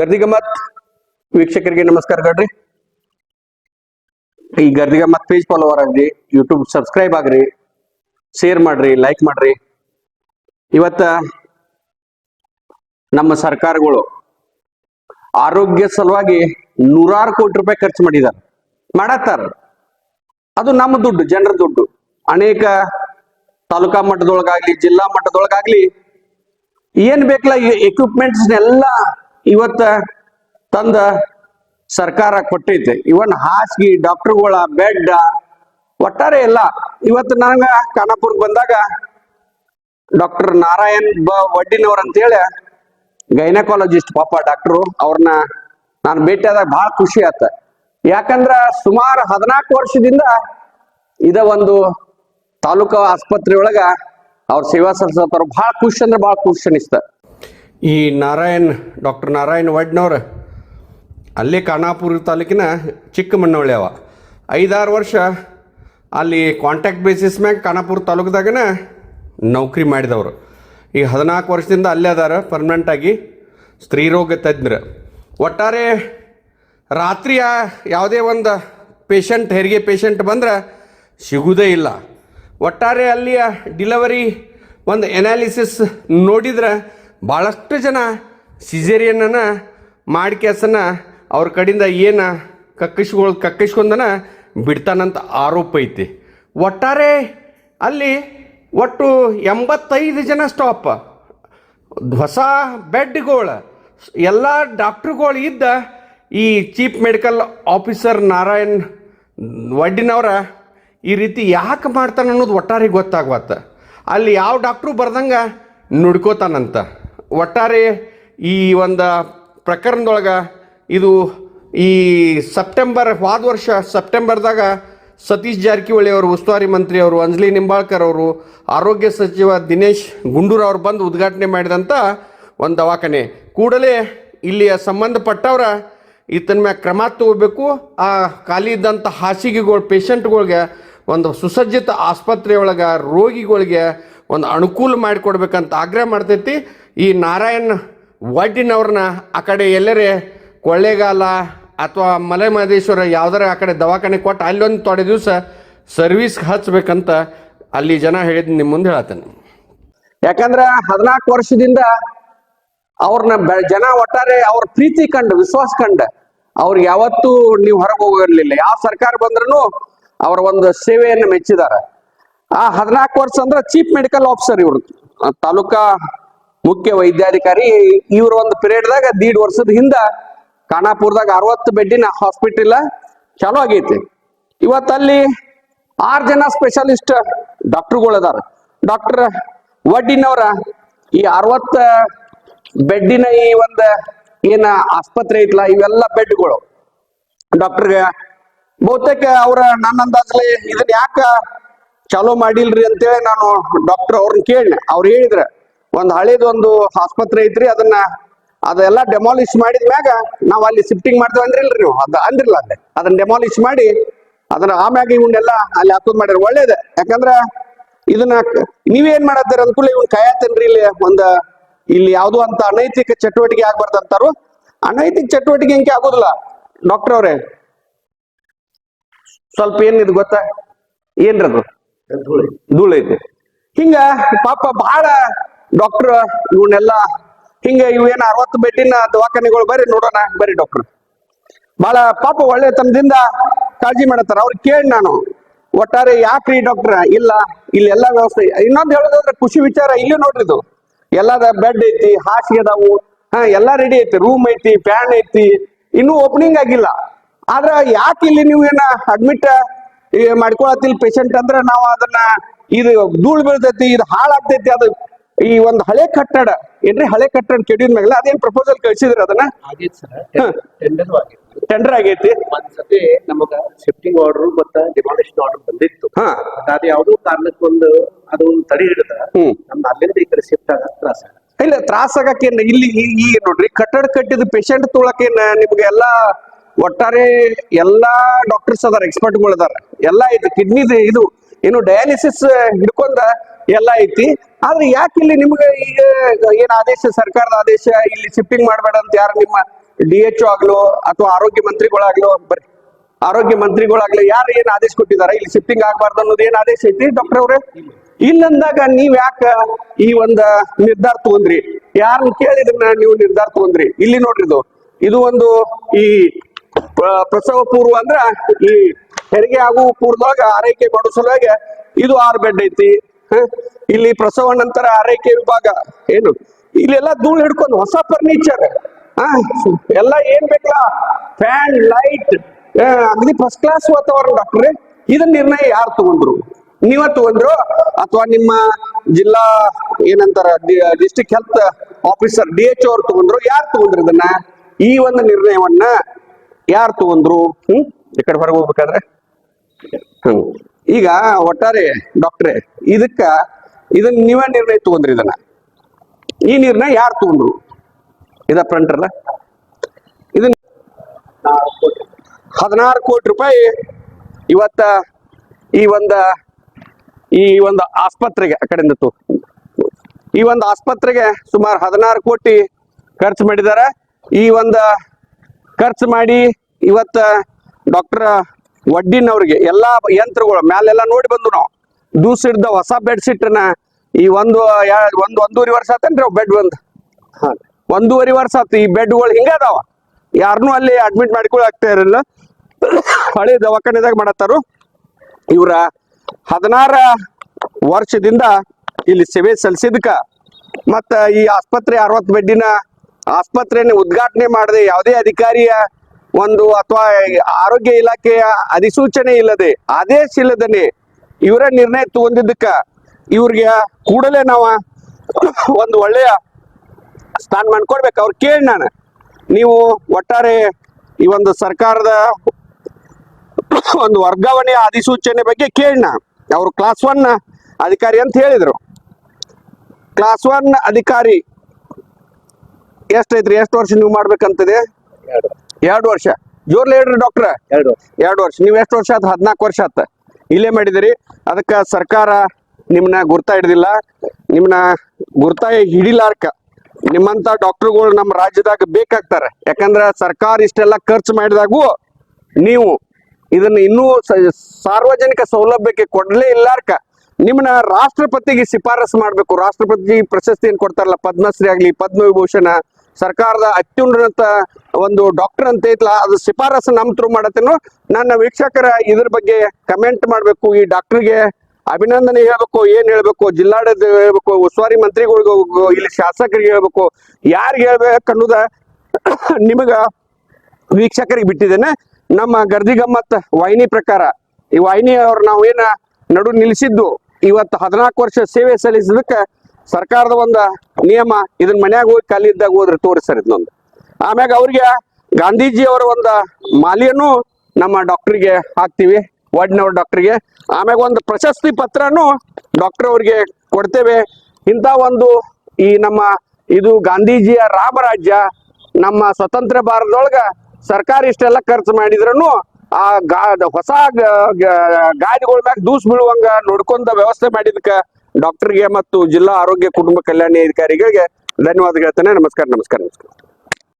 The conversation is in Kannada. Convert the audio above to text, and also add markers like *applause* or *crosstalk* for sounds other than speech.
ಗರ್ದಿಗಮ್ಮತ್ ವೀಕ್ಷಕರಿಗೆ ನಮಸ್ಕಾರ ನಮಸ್ಕಾರಗಳ್ರಿ ಈ ಗರ್ದಿಗಮ್ಮತ್ ಪೇಜ್ ಫಾಲೋವರ್ ಆಗ್ರಿ ಯೂಟ್ಯೂಬ್ ಸಬ್ಸ್ಕ್ರೈಬ್ ಆಗ್ರಿ ಶೇರ್ ಮಾಡ್ರಿ ಲೈಕ್ ಮಾಡ್ರಿ. ಇವತ್ತ ನಮ್ಮ ಸರ್ಕಾರಗಳು ಆರೋಗ್ಯ ಸಲುವಾಗಿ ನೂರಾರು ಕೋಟಿ ರೂಪಾಯಿ ಖರ್ಚು ಮಾಡಿದಾರ. ಮಾಡತ್ತಾರ. ಅದು ನಮ್ಮ ದುಡ್ಡು, ಜನರ ದುಡ್ಡು. ಅನೇಕ ತಾಲೂಕಾ ಮಟ್ಟದೊಳಗಾಗ್ಲಿ, ಜಿಲ್ಲಾ ಮಟ್ಟದೊಳಗಾಗ್ಲಿ ಏನ್ ಬೇಕಲ್ಲ ಎಕ್ವಿಪ್ಮೆಂಟ್ಸ್ ಎಲ್ಲ ಇವತ್ತ ತಂದ ಸರ್ಕಾರ ಕೊಟ್ಟೈತೆ. ಇವನ್ ಹಾಸಿಗೆ ಡಾಕ್ಟರ್ಗಳ ಬೆಡ್ ಒಟ್ಟಾರೆ ಎಲ್ಲ ಇವತ್ತು ನನಗ ಖಾನಾಪುರ್ಗೆ ಬಂದಾಗ ಡಾಕ್ಟರ್ ನಾರಾಯಣ್ ಬ ವಡ್ಡಿನವ್ರ ಅಂತೇಳಿ ಗೈನಕಾಲಜಿಸ್ಟ್ ಪಾಪ ಡಾಕ್ಟ್ರು ಅವ್ರನ್ನ ನಾನು ಭೇಟಿಯಾದಾಗ ಬಹಳ ಖುಷಿ ಆತ. ಯಾಕಂದ್ರ ಸುಮಾರು ಹದಿನಾಲ್ಕು ವರ್ಷದಿಂದ ಇದ ಒಂದು ತಾಲೂಕು ಆಸ್ಪತ್ರೆ ಒಳಗ ಅವ್ರ ಸೇವಾ ಸಲ್ಲಿಸತ್ತಾರ ಬಹಳ ಖುಷಿ ಅಂದ್ರೆ ಬಹಳ ಖುಷಿ ಅನಿಸ್ತ. ಈ ನಾರಾಯಣ್, ಡಾಕ್ಟರ್ ನಾರಾಯಣ್ ವಡ್ನವ್ರ, ಅಲ್ಲೇ ಖಾನಾಪುರ ತಾಲೂಕಿನ ಚಿಕ್ಕಮಣ್ಣೊಳ್ಳಿ ಅವ. ಐದಾರು ವರ್ಷ ಅಲ್ಲಿ ಕಾಂಟ್ಯಾಕ್ಟ್ ಬೇಸಿಸ್ ಮ್ಯಾಗ ಖಾನಾಪುರ ತಾಲೂಕದಾಗನ ನೌಕರಿ ಮಾಡಿದವರು. ಈಗ ಹದಿನಾಲ್ಕು ವರ್ಷದಿಂದ ಅಲ್ಲೇ ಅದಾರ ಪರ್ಮನೆಂಟಾಗಿ ಸ್ತ್ರೀರೋಗ ತಜ್ಞರು. ಒಟ್ಟಾರೆ ರಾತ್ರಿ ಯಾವುದೇ ಒಂದು ಪೇಷಂಟ್ ಹೆರಿಗೆ ಪೇಷಂಟ್ ಬಂದ್ರೆ ಸಿಗುವುದೇ ಇಲ್ಲ. ಒಟ್ಟಾರೆ ಅಲ್ಲಿಯ ಡಿಲವರಿ ಒಂದು ಎನಾಲಿಸಿಸ್ ನೋಡಿದ್ರೆ ಭಾಳಷ್ಟು ಜನ ಸಿಜೇರಿಯನ್ನ ಮಾಡಿ ಅವ್ರ ಕಡೆಯಿಂದ ಏನು ಕಕ್ಕಿಸ್ಕೊಳ್ ಕಕ್ಕಿಸ್ಕೊಂಡನ ಬಿಡ್ತಾನಂತ ಆರೋಪ ಐತಿ. ಒಟ್ಟಾರೆ ಅಲ್ಲಿ ಒಟ್ಟು ಎಂಬತ್ತೈದು ಜನ ಸ್ಟಾಪ್. ಹೊಸ ಬೆಡ್ಗಳು, ಎಲ್ಲ ಡಾಕ್ಟ್ರುಗಳು ಇದ್ದ ಈ chief medical officer Narayan Vaddinavar ಈ ರೀತಿ ಯಾಕೆ ಮಾಡ್ತಾನೆ ಅನ್ನೋದು ಒಟ್ಟಾರೆ ಗೊತ್ತಾಗ್ವತ್ತ ಅಲ್ಲಿ ಯಾವ ಡಾಕ್ಟ್ರು ಬರ್ದಂಗೆ ನುಡ್ಕೋತಾನಂತ. ಒಟ್ಟಾರೆ ಈ ಒಂದು ಪ್ರಕರಣದೊಳಗೆ ಇದು ಈ ಸೆಪ್ಟೆಂಬರ್, ಹಾದ ವರ್ಷ ಸೆಪ್ಟೆಂಬರ್ದಾಗ ಸತೀಶ್ ಜಾರಕಿಹೊಳಿ ಅವರು, ಉಸ್ತುವಾರಿ ಮಂತ್ರಿ ಅವರು, ಅಂಜಲಿ ನಿಂಬಾಳ್ಕರ್ ಅವರು, ಆರೋಗ್ಯ ಸಚಿವ ದಿನೇಶ್ ಗುಂಡೂರು ಅವರು ಬಂದು ಉದ್ಘಾಟನೆ ಮಾಡಿದಂಥ ಒಂದು ದವಾಖಾನೆ. ಕೂಡಲೇ ಇಲ್ಲಿಯ ಸಂಬಂಧಪಟ್ಟವರ ಈತನ ಮ್ಯಾಗ ಕ್ರಮ ತಗೋಬೇಕು. ಆ ಖಾಲಿ ಇದ್ದಂಥ ಹಾಸಿಗೆಗಳು, ಪೇಷಂಟ್ಗಳಿಗೆ ಒಂದು ಸುಸಜ್ಜಿತ ಆಸ್ಪತ್ರೆಯೊಳಗೆ ರೋಗಿಗಳಿಗೆ ಒಂದು ಅನುಕೂಲ ಮಾಡಿಕೊಡ್ಬೇಕಂತ ಆಗ್ರಹ ಮಾಡ್ತೈತಿ. ಈ ನಾರಾಯಣ್ ವಡ್ಡಿನವ್ರನ್ನ ಆ ಕಡೆ ಎಲ್ಲರೇ ಕೊಳ್ಳೇಗಾಲ ಅಥವಾ ಮಲೆ ಮಹದೇಶ್ವರ ಯಾವ್ದಾರ ಆ ಕಡೆ ದವಾಖಾನೆ ಕೊಟ್ಟು ಅಲ್ಲೊಂದು ತೊಡೆ ದಿವಸ ಸರ್ವಿಸ್ ಹಚ್ಬೇಕಂತ ಅಲ್ಲಿ ಜನ ಹೇಳಿದ್ ನಿಮ್ಮ ಮುಂದೆ ಹೇಳತ್ತೇನೆ ಯಾಕಂದ್ರೆ ಹದಿನಾಲ್ಕು ವರ್ಷದಿಂದ ಅವ್ರನ್ನ ಜನ ಒಟ್ಟಾರೆ ಅವ್ರ ಪ್ರೀತಿ ಕಂಡು, ವಿಶ್ವಾಸ ಕಂಡ ಅವ್ರಿಗೆ ಯಾವತ್ತೂ ನೀವು ಹೊರಗೆ ಹೋಗಿರ್ಲಿಲ್ಲ. ಯಾವ ಸರ್ಕಾರ ಬಂದ್ರೂ ಅವ್ರ ಒಂದು ಸೇವೆಯನ್ನು ಮೆಚ್ಚಿದಾರ. ಆ ಹದಿನಾಲ್ಕು ವರ್ಷ ಅಂದ್ರೆ ಚೀಫ್ ಮೆಡಿಕಲ್ ಆಫೀಸರ್ ಇವ್ರು. ತಾಲೂಕಾ ಮುಖ್ಯ ವೈದ್ಯಾಧಿಕಾರಿ ಇವ್ರ ಒಂದು ಪಿರಿಯಡ್ದಾಗ ದೀಡ್ ವರ್ಷದ ಹಿಂದ ಖಾನಾಪುರದಾಗ ಅರವತ್ತು ಬೆಡ್ಡಿನ ಹಾಸ್ಪಿಟಲ್ ಚಾಲೂ ಆಗೈತಿ. ಇವತ್ತಲ್ಲಿ ಆರು ಜನ ಸ್ಪೆಷಲಿಸ್ಟ್ ಡಾಕ್ಟರ್ಗಳು ಅದಾರ. ಡಾಕ್ಟರ್ ವಡ್ಡಿನವರ ಈ ಅರವತ್ತ ಬೆಡ್ಡಿನ ಈ ಒಂದು ಏನ ಆಸ್ಪತ್ರೆ ಐತ್ಲ, ಇವೆಲ್ಲ ಬೆಡ್ಗಳು. ಡಾಕ್ಟರ್ಗೆ ಬಹುತೇಕ ಅವ್ರ ನನ್ನ ಅಂದಾಜಲ್ಲಿ ಇದನ್ನ ಯಾಕ ಚಾಲೂ ಮಾಡಿಲ್ರಿ ಅಂತೇಳಿ ನಾನು ಡಾಕ್ಟರ್ ಅವ್ರನ್ನ ಕೇಳಿದೆ. ಅವ್ರು ಹೇಳಿದ್ರ ಒಂದ್ ಹಳೇದು ಒಂದು ಆಸ್ಪತ್ರೆ ಐತ್ರಿ ಅದನ್ನ ಅದೆಲ್ಲ ಡೆಮಾಲಿಷ್ ಮಾಡಿದ ಮ್ಯಾಗ ನಾವು ಅಲ್ಲಿ ಶಿಫ್ಟಿಂಗ್ ಮಾಡ್ತೇವೆ ಅಂದ್ರಿಲ್ರಿ ನೀವು. ಅದ ಅಂದ್ರಿಲ್ಲ ಅಲ್ಲಿ. ಅದನ್ನ ಡೆಮಾಲಿಷ್ ಮಾಡಿ ಅದನ್ನ ಆಮ್ಯಾಗ ಇವನ್ನೆಲ್ಲ ಅಲ್ಲಿ ಹಾಕೋದ್ ಮಾಡ್ಯಾರ ಒಳ್ಳೇದೆ. ಯಾಕಂದ್ರ ಇದನ್ನ ನೀವೇನ್ ಮಾಡತ್ತೀರ ಕೂಡ ಇವನ್ ಕಾಯತ್ತೇನ್ರಿ ಇಲ್ಲಿ ಒಂದ ಇಲ್ಲಿ ಯಾವುದು ಅಂತ ಅನೈತಿಕ ಚಟುವಟಿಕೆ ಆಗ್ಬಾರ್ದಂತಾರು. ಅನೈತಿಕ ಚಟುವಟಿಕೆ ಹಿಂಗೆ ಆಗೋದಿಲ್ಲ. ಡಾಕ್ಟರ್ ಅವ್ರೆ ಸ್ವಲ್ಪ ಏನಿದು ಗೊತ್ತಾ? ಏನ್ರದು? ಧೂಳು ಐತಿ. ಹಿಂಗ ಪಾಪ ಬಹಳ ಡಾಕ್ಟರ್ ಇವನ್ನೆಲ್ಲ ಹಿಂಗ ಇವೇನ ಅರವತ್ತು ಬೆಡ್ಡಿನ ದವಾಖಾನೆಗಳು ಬರ್ರಿ ನೋಡೋಣ ಬರ್ರಿ ಡಾಕ್ಟರ್ ಬಹಳ ಪಾಪ ಒಳ್ಳೆತನದಿಂದ ಕಾಳಜಿ ಮಾಡತ್ತಾರ ಅವ್ರು ಕೇಳಿ ನಾನು, ಒಟ್ಟಾರೆ ಯಾಕ್ರಿ ಡಾಕ್ಟರ್ ಇಲ್ಲ ಇಲ್ಲಿ ಎಲ್ಲಾ ವ್ಯವಸ್ಥೆ, ಇನ್ನೊಂದು ಹೇಳೋದಾದ್ರೆ ಖುಷಿ ವಿಚಾರ ಇಲ್ಲಿ ನೋಡ್ರಿ ಇದು. ಎಲ್ಲದ ಬೆಡ್ ಐತಿ, ಹಾಸಿಗೆ ಅದಾವು, ಹಾ, ಎಲ್ಲಾ ರೆಡಿ ಐತಿ. ರೂಮ್ ಐತಿ ಫ್ಯಾನ್ ಐತಿ, ಇನ್ನೂ ಓಪನಿಂಗ್ ಆಗಿಲ್ಲ. ಆದ್ರ ಯಾಕೆ ಇಲ್ಲಿ ನೀವು ಏನ ಅಡ್ಮಿಟ್ ಮಾಡ್ಕೊಳತಿಲ್ ಪೇಷಂಟ್ ಅಂದ್ರೆ ನಾವು ಅದನ್ನ, ಇದು ಧೂಳ್ ಬೀಳ್ತೈತಿ, ಇದು ಹಾಳಾಗ್ತೈತಿ, ಅದು ಈ ಒಂದು ಹಳೆ ಕಟ್ಟಡ ಏನ್ರಿ ಹಳೆ ಕಟ್ಟಡ ಕೆಡಿದ ಮೇಲೆ ಅದೇನ್ ಪ್ರಪೋಸಲ್ ಕಳ್ಸಿದ್ರಿ ಅದನ್ನ? ಟೆಂಡರ್ ಆಗೈತಿ ಟೆಂಡರ್ ಆಗೈತಿ. ಒಂದ್ ಸತಿ ನಮಗ ಶಿಫ್ಟಿಂಗ್ ಆರ್ಡರ್ ಮತ್ತ ಡಿಮಾಲಿಷನ್ ಆರ್ಡರ್ ಬಂದಿತ್ತು. ಹಾ. ಅದ ಯಾವ್ದೋ ಕಾರಣಕ್ಕೊಂದು ಅದು ತಡೆ ಹಿಡಿದ. ನಮ್ದು ಅಲ್ಲಿಂದ ಈ ಕಡೆ ಶಿಫ್ಟ್ ಆಗ ತ್ರಾಸ ಇಲ್ಲ ತ್ರಾಸ ಆಗಕ್ಕೇನ್ ಇಲ್ಲಿ ಈ- ನೋಡ್ರಿ ಕಟ್ಟಡ ಕಟ್ಟಿದ ಪೇಷಂಟ್ ತೊಳಕೇನ ನಿಮ್ಗೆ ಎಲ್ಲಾ ಒಟ್ಟಾರೆ ಎಲ್ಲಾ ಡಾಕ್ಟರ್ಸ್ ಅದಾರ ಎಕ್ಸ್ಪರ್ಟ್ಗಳು ಅದಾರ. ಎಲ್ಲಾ ಇದು ಕಿಡ್ನಿ ಇದು ಇನ್ನು ಡಯಾಲಿಸಿಸ್ ಹಿಡ್ಕೊಂಡ ಎಲ್ಲ ಐತಿ. ಆದ್ರೆ ಯಾಕೆ ಇಲ್ಲಿ ನಿಮ್ಗೆ ಈಗ ಏನ್ ಆದೇಶ, ಸರ್ಕಾರದ ಆದೇಶ, ಇಲ್ಲಿ ಶಿಫ್ಟಿಂಗ್ ಮಾಡಬೇಡ ಅಂತ ಯಾರು ನಿಮ್ಮ ಡಿ ಎಚ್ ಆಗ್ಲೋ ಅಥವಾ ಆರೋಗ್ಯ ಮಂತ್ರಿಗಳಾಗ್ಲೋ ಬರ್ರಿ ಆರೋಗ್ಯ ಮಂತ್ರಿಗಳಾಗ್ಲಿ ಯಾರು ಏನ್ ಆದೇಶ ಕೊಟ್ಟಿದಾರ? ಇಲ್ಲಿ ಶಿಫ್ಟಿಂಗ್ ಆಗ್ಬಾರ್ದು ಅನ್ನೋದು ಏನ್ ಆದೇಶ ಐತಿ ಡಾಕ್ಟರ್ ಅವ್ರೆ ಇಲ್ಲಂದಾಗ ನೀವ್ ಯಾಕ ಈ ಒಂದ ನಿರ್ಧಾರ ತಗೊಂಡ್ರಿ? ಯಾರನ್ನ ಕೇಳಿದ್ರನ್ನ ನೀವು ನಿರ್ಧಾರ ತಗೊಂಡ್ರಿ? ಇಲ್ಲಿ ನೋಡ್ರಿ ಇದು. ಇದು ಒಂದು ಈ ಪ್ರಸವ ಪೂರ್ವ ಅಂದ್ರ ಈ ಹೆರಿಗೆ ಆಗುವ ಪೂರ್ವದಾಗ ಆರೈಕೆ ಮಾಡೋ ಸಲುವಾಗ ಇದು ಆರ್ ಬೆಡ್ ಐತಿ? ಇಲ್ಲಿ ಪ್ರಸವ ನಂತರ ಆರೈಕೆ ವಿಭಾಗ ಏನು? ಇಲ್ಲೆಲ್ಲ ಧೂಳು ಹಿಡ್ಕೊಂಡು ಹೊಸ ಫರ್ನಿಚರ್ ಎಲ್ಲ ಏನ್ ಬೇಕಲ್ಲ? ಫ್ಯಾನ್ ಲೈಟ್ ಅಗ್ನಿ ಫಸ್ಟ್ ಕ್ಲಾಸ್ ವಾತಾವರಣ ಡಾಕ್ಟ್ರೆ ಇದನ್ನ ನಿರ್ಣಯ ಯಾರು ತಗೊಂಡ್ರು? ನೀವ ತಗೊಂಡ್ರು? ಅಥವಾ ನಿಮ್ಮ ಜಿಲ್ಲಾ ಏನಂತಾರ district health officer D H ಅವ್ರು ತಗೊಂಡ್ರು? ಯಾರು ತಗೊಂಡ್ರು ಇದನ್ನ? ಈ ಒಂದು ನಿರ್ಣಯವನ್ನ ಯಾರು ತಗೊಂಡ್ರು? ಹ್ಮ್? ಈ ಕಡೆ ಹೊರಗೆ ಹೋಗ್ಬೇಕಾದ್ರೆ? ಈಗ ಒಟ್ಟಾರೆ ಡಾಕ್ಟ್ರೆ, ಇದಕ್ಕ ಇದನ್ನ ನೀವೇ ನಿರ್ಣಯ ತಗೊಂಡ್ರಿ ಇದನ್ನ. ಈ ನಿರ್ಣಯ ಯಾರು ತಗೊಂಡ್ರು? ಇದ ಫ್ರಂಟ್ರಲ್ಲ ಇದನ್ನ ಹದಿನಾರು ಕೋಟಿ ರೂಪಾಯಿ ಇವತ್ತ ಈ ಒಂದ, ಈ ಒಂದು ಆಸ್ಪತ್ರೆಗೆ ಆ ಕಡೆಯಿಂದ ಈ ಒಂದು ಆಸ್ಪತ್ರೆಗೆ ಸುಮಾರು ಹದಿನಾರು ಕೋಟಿ ಖರ್ಚು ಮಾಡಿದ್ದಾರೆ ಈ ಒಂದು ಖರ್ಚು ಮಾಡಿ ಇವತ್ತ ಡಾಕ್ಟರ್ ವಡ್ಡಿನವ್ರಿಗೆ ಎಲ್ಲಾ ಯಂತ್ರಗಳು ಮ್ಯಾಲೆಲ್ಲ ನೋಡಿ ಬಂದು ನಾವು. ದೂಸಿಡ್ದ ಹೊಸ ಬೆಡ್ ಶೀಟ್ನ ಈ ಒಂದು ಒಂದ್ ಒಂದು ಒಂದೂವರೆ ವರ್ಷ ಆತೇನ್ರಿ ಬೆಡ್ ಒಂದು? ಹಾ ಒಂದೂವರೆ ವರ್ಷ ಆತು ಈ ಬೆಡ್ಗಳು ಹಿಂಗ ಅದಾವ. ಯಾರನ್ನೂ ಅಲ್ಲಿ ಅಡ್ಮಿಟ್ ಮಾಡ್ಕೊಳಕ್ ಆಗ್ತಾ ಇರಲಿಲ್ಲ. ಹಳೆ ದವಾಖಾನೆದಾಗ ಮಾಡತ್ತಾರು. ಇವ್ರ ಹದಿನಾರ ವರ್ಷದಿಂದ ಇಲ್ಲಿ ಸೇವೆ ಸಲ್ಲಿಸಿದ್ಕ. ಮತ್ತ ಈ ಆಸ್ಪತ್ರೆ ಅರವತ್ತು ಬೆಡ್ಡಿನ ಆಸ್ಪತ್ರೆನ ಉದ್ಘಾಟನೆ ಮಾಡದೆ ಯಾವುದೇ ಅಧಿಕಾರಿಯ ಒಂದು ಅಥವಾ ಆರೋಗ್ಯ ಇಲಾಖೆಯ ಅಧಿಸೂಚನೆ ಇಲ್ಲದೆ ಆದೇಶ ಇಲ್ಲದನೆ ಇವರ ನಿರ್ಣಯ ತಗೊಂಡಿದ್ದಕ್ಕ, ಇವ್ರಿಗೆ ಕೂಡಲೇ ನಾವು ಒಂದು ಒಳ್ಳೆಯ ಸ್ಥಾನ ಕೊಡ್ಬೇಕು ಅವ್ರು ಕೇಳಿ ನಾನು. ನೀವು ಒಟ್ಟಾರೆ ಈ ಒಂದು ಸರ್ಕಾರದ ಒಂದು ವರ್ಗಾವಣೆಯ ಅಧಿಸೂಚನೆ ಬಗ್ಗೆ ಕೇಳಣ ಅವರು ಕ್ಲಾಸ್ ಒನ್ ಅಧಿಕಾರಿ ಅಂತ ಹೇಳಿದರು. ಕ್ಲಾಸ್ ಒನ್ ಅಧಿಕಾರಿ ಎಷ್ಟೈತ್ರಿ? ಎಷ್ಟು ವರ್ಷ ನೀವು ಮಾಡ್ಬೇಕಂತದೆ? ಎರಡು ವರ್ಷ. ಜೋರ್ಲಿ ಹೇಳ್ರಿ ಡಾಕ್ಟ್ರ ಎರಡು ಎರಡು ವರ್ಷ. ನೀವು ಎಷ್ಟು ವರ್ಷ ಆತ? ಹದಿನಾಲ್ಕು ವರ್ಷ ಆತ. ಇಲ್ಲೇ ಮಾಡಿದಿರಿ. ಅದಕ್ಕೆ ಸರ್ಕಾರ ನಿಮ್ಮನ್ನ ಗುರ್ತ ಹಿಡ್ದಿಲ್ಲ. ನಿಮ್ಮನ್ನ ಗುರ್ತಾ ಹಿಡಿಲಾರ್ಕ ನಿಮ್ಮಂತ ಡಾಕ್ಟರ್ಗಳು ನಮ್ಮ ರಾಜ್ಯದಾಗ ಬೇಕಾಗ್ತಾರೆ. ಯಾಕಂದ್ರ ಸರ್ಕಾರ ಇಷ್ಟೆಲ್ಲ ಖರ್ಚು ಮಾಡಿದಾಗೂ ನೀವು ಇದನ್ನ ಇನ್ನೂ ಸಾರ್ವಜನಿಕ ಸೌಲಭ್ಯಕ್ಕೆ ಕೊಡ್ಲೇ ಇಲ್ಲಾರ್ಕ ನಿಮ್ಮನ್ನ ರಾಷ್ಟ್ರಪತಿಗೆ ಶಿಫಾರಸು ಮಾಡಬೇಕು. ರಾಷ್ಟ್ರಪತಿ ಪ್ರಶಸ್ತಿ ಏನ್ ಕೊಡ್ತಾರಲ್ಲ ಪದ್ಮಶ್ರೀ ಆಗ್ಲಿ ಪದ್ಮವಿಭೂಷಣ ಸರ್ಕಾರದ ಅತ್ಯುನ್ನತ ಒಂದು ಡಾಕ್ಟರ್ ಅಂತ ಐತಲ್ಲ, ಅದು ಶಿಫಾರಸು ನಮ್ ತ್ರೂ ಮಾಡತ್ತೇನೋ. ನನ್ನ ವೀಕ್ಷಕರ ಇದ್ರ ಬಗ್ಗೆ ಕಮೆಂಟ್ ಮಾಡಬೇಕು, ಈ ಡಾಕ್ಟರ್ಗೆ ಅಭಿನಂದನೆ ಹೇಳ್ಬೇಕು, ಏನ್ ಹೇಳ್ಬೇಕು, ಜಿಲ್ಲಾಡಳಿತ ಹೇಳ್ಬೇಕು, ಉಸ್ತುವಾರಿ ಹೋಗ್ಬೇಕು ಇಲ್ಲಿ ಶಾಸಕರಿಗೆ ಹೇಳ್ಬೇಕು ಯಾರಿಗೆ ಹೇಳ್ಬೇಕು ಅನ್ನೋದ *coughs* ನಿಮಗ ವೀಕ್ಷಕರಿಗೆ ಬಿಟ್ಟಿದ್ದೇನೆ. ನಮ್ಮ ಗರ್ದಿ ಗಮ್ಮತ್ ವಾಹಿನಿ ಪ್ರಕಾರ, ಈ ವಾಹಿನಿ ಅವ್ರು ನಾವು ಏನ ನಡು ನಿಲ್ಲಿಸಿದ್ದು ಇವತ್ತು ಹದಿನಾಲ್ಕು ವರ್ಷ ಸೇವೆ ಸಲ್ಲಿಸಿದಕ್ಕೆ ಸರ್ಕಾರದ ಒಂದು ನಿಯಮ ಇದನ್ನ ಮನ್ಯಾಗ ಹೋಗಿ ಖಾಲಿ ಇದ್ದಾಗ ಹೋದ್ರೆ ತೋರಿಸ್ತಾರೆ ಇದನ್ನೊಂದು ಆಮ್ಯಾಗ ಅವ್ರಿಗೆ ಗಾಂಧೀಜಿ ಅವರ ಒಂದು ಮಾಲಿಯನ್ನು ನಮ್ಮ ಡಾಕ್ಟರ್ಗೆ ಹಾಕ್ತಿವಿ, ವಾರ್ಡ್ನವ್ರ ಡಾಕ್ಟರ್ಗೆ. ಆಮ್ಯಾಗ ಒಂದು ಪ್ರಶಸ್ತಿ ಪತ್ರನು ಡಾಕ್ಟರ್ ಅವ್ರಿಗೆ ಕೊಡ್ತೇವೆ. ಇಂಥ ಒಂದು ಈ ನಮ್ಮ ಇದು ಗಾಂಧೀಜಿಯ ರಾಮರಾಜ್ಯ, ನಮ್ಮ ಸ್ವತಂತ್ರ ಭಾರತದೊಳಗ ಸರ್ಕಾರ ಇಷ್ಟೆಲ್ಲ ಖರ್ಚು ಮಾಡಿದ್ರೂ ಆ ಗಾ, ಹೊಸ ಗಾಡಿಗಳ ಮ್ಯಾಗ ದೂಸ್ ಬೀಳುವಂಗ ನೋಡ್ಕೊಂಡ ವ್ಯವಸ್ಥೆ ಮಾಡಿದ್ಕ ಡಾಕ್ಟರ್ಗೆ ಮತ್ತು ಜಿಲ್ಲಾ ಆರೋಗ್ಯ ಕುಟುಂಬ ಕಲ್ಯಾಣ ಅಧಿಕಾರಿಗಳಿಗೆ ಧನ್ಯವಾದ ನಮಸ್ಕಾರ ನಮಸ್ಕಾರ ನಮಸ್ಕಾರ.